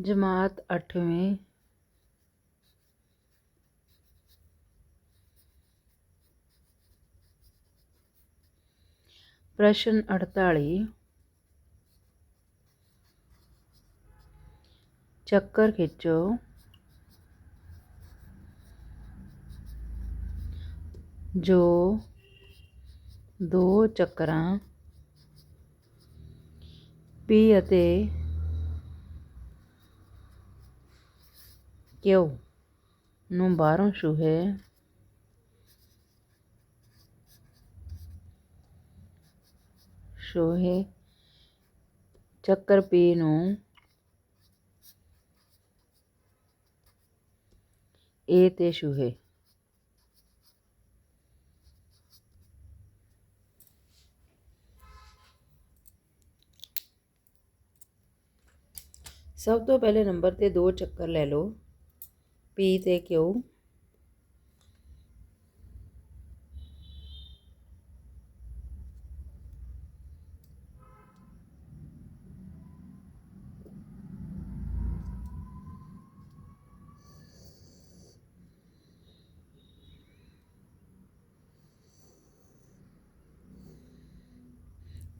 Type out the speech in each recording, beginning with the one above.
ਜਮਾਤ 8ਵੀਂ ਪ੍ਰਸ਼ਨ 48 ਚੱਕਰ ਖਿੱਚੋ। ਜੋ ਦੋ ਚੱਕਰਾਂ ਪੀ ਅਤੇ ਕਿਉ ਨੂੰ ਬਾਹਰੋਂ ਛੂਹੇ ਛੂਹੇ ਚੱਕਰ ਨੂੰ। ਏ ਤੇ ਛੂਹੇ ਸਭ ਤੋਂ ਪਹਿਲੇ ਨੰਬਰ ਤੇ ਦੋ ਚੱਕਰ ਲੈ ਲਓ। ਪੀ ਤੇ ਕਿਉ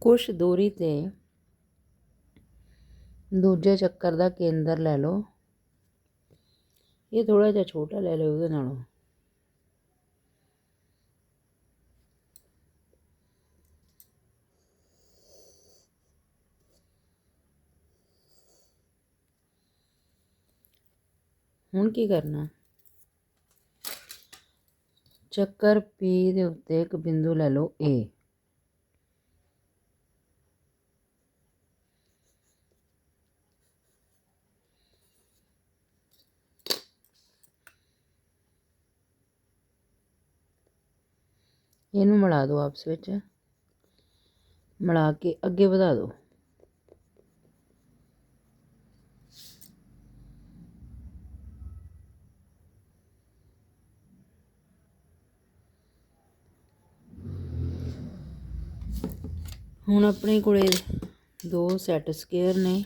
ਕੁਛ ਦੂਰੀ ਤੇ ਦੂਜੇ ਚੱਕਰ ਦਾ ਕੇਂਦਰ ਲੈ ਲਓ। ਇਹ ਥੋੜਾ ਜਿਹਾ ਛੋਟਾ ਲੈ ਲਓ ਉਹਦੇ ਨਾਲੋਂ। ਹੁਣ ਕੀ ਕਰਨਾ? ਚੱਕਰ P ਦੇ ਉੱਤੇ ਇੱਕ ਬਿੰਦੂ ਲੈ ਲਓ A ਇਹਨੂੰ ਮਿਲਾ ਦਿਓ ਆਪਸ ਵਿੱਚ। ਮਿਲਾ ਕੇ ਅੱਗੇ ਵਧਾ ਦਿਓ। ਹੁਣ ਆਪਣੇ ਕੋਲੇ ਦੋ ਸੈੱਟ ਸਕੁਅਰ ਨੇ।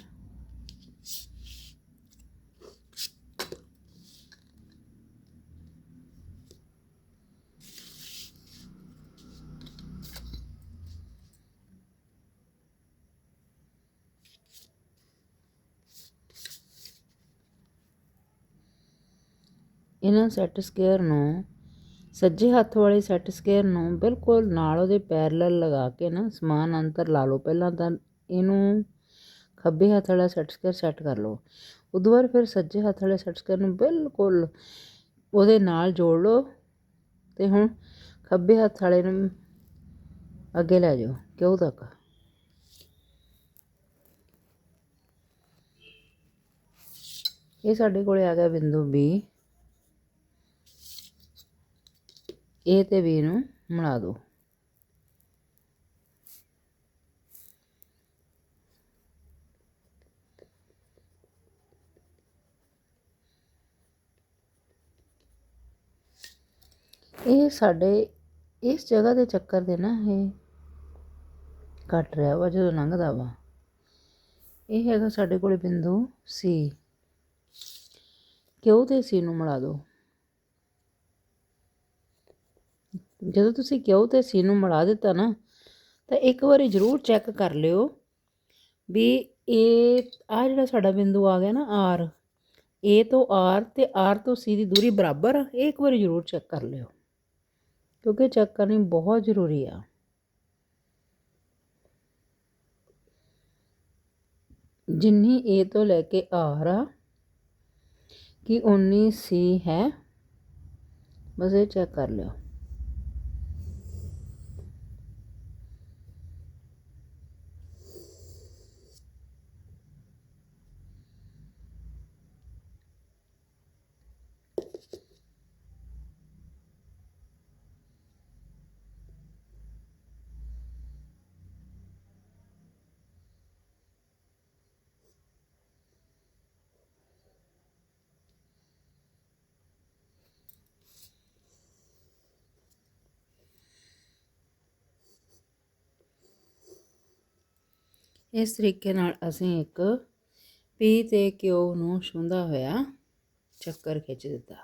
ਇਹਨਾਂ ਸੈੱਟ ਸਕੁਅਰ ਨੂੰ, ਸੱਜੇ ਹੱਥ ਵਾਲੇ ਸੈੱਟ ਸਕੁਅਰ ਨੂੰ ਬਿਲਕੁਲ ਨਾਲ ਉਹਦੇ ਪੈਰਲਲ ਲਗਾ ਕੇ ਨਾ ਸਮਾਨ ਅੰਤਰ ਲਾ ਲਓ। ਪਹਿਲਾਂ ਤਾਂ ਇਹਨੂੰ ਖੱਬੇ ਹੱਥ ਵਾਲਾ ਸੈੱਟ ਸਕੁਅਰ ਸੈੱਟ ਕਰ ਲਓ। ਉਦੋਂ ਬਾਅਦ ਫਿਰ ਸੱਜੇ ਹੱਥ ਵਾਲੇ ਸੈੱਟ ਸਕੁਅਰ ਨੂੰ ਬਿਲਕੁਲ ਉਹਦੇ ਨਾਲ ਜੋੜ ਲਓ ਤੇ ਹੁਣ ਖੱਬੇ ਹੱਥ ਵਾਲੇ ਨੂੰ ਅੱਗੇ ਲੈ ਜਾਓ, ਕਿਉਂ ਤੱਕ? ਇਹ ਸਾਡੇ ਕੋਲੇ ਆ ਗਿਆ ਬਿੰਦੂ B A ਤੇ B ਨੂੰ ਮਿਲਾ ਦਿਓ ਇਹ ਸਾਡੇ, ਇਸ ਜਗ੍ਹਾ ਦੇ ਚੱਕਰ ਦੇ ਨਾ ਇਹ ਕੱਟ ਰਿਹਾ ਵਾ, ਜਦੋਂ ਲੰਘਦਾ ਵਾ। ਇਹ ਹੈਗਾ ਸਾਡੇ ਕੋਲੇ ਬਿੰਦੂ ਸੀ। ਕਿਉਂ ਤੇ ਸੀ ਨੂੰ ਮਿਲਾ ਦਿਓ ਜਦੋਂ ਤੁਸੀਂ ਕਿਉਂ ਤੇ ਸੀ ਨੂੰ ਮਿਲਾ ਦਿੱਤਾ ਨਾ, ਤਾਂ ਇੱਕ ਵਾਰੀ ਜ਼ਰੂਰ ਚੈੱਕ ਕਰ ਲਿਓ ਵੀ ਇਹ ਆ ਜਿਹੜਾ ਸਾਡਾ ਬਿੰਦੂ ਆ ਗਿਆ ਨਾ ਆਰ ਏ ਤੋਂ ਆਰ ਤੇ ਆਰ ਤੋਂ ਸੀ ਦੀ ਦੂਰੀ ਬਰਾਬਰ ਆ, ਇਹ ਇੱਕ ਵਾਰੀ ਜ਼ਰੂਰ ਚੈੱਕ ਕਰ ਲਿਓ। ਕਿਉਂਕਿ ਚੈੱਕ ਕਰਨੀ ਬਹੁਤ ਜ਼ਰੂਰੀ ਆ। ਜਿੰਨੀ ਏ ਤੋਂ ਲੈ ਕੇ ਆਰ ਆ, ਕਿ ਉਨੀ ਸੀ ਹੈ, ਬਸ ਇਹ ਚੈੱਕ ਕਰ ਲਿਓ। ਇਸ ਤਰੀਕੇ ਨਾਲ ਅਸੀਂ ਇੱਕ ਪੀ ਤੇ ਕਿਉ ਨੂੰ ਛੂੰਦਾ ਹੋਇਆ ਚੱਕਰ ਖਿੱਚ ਦਿੱਤਾ।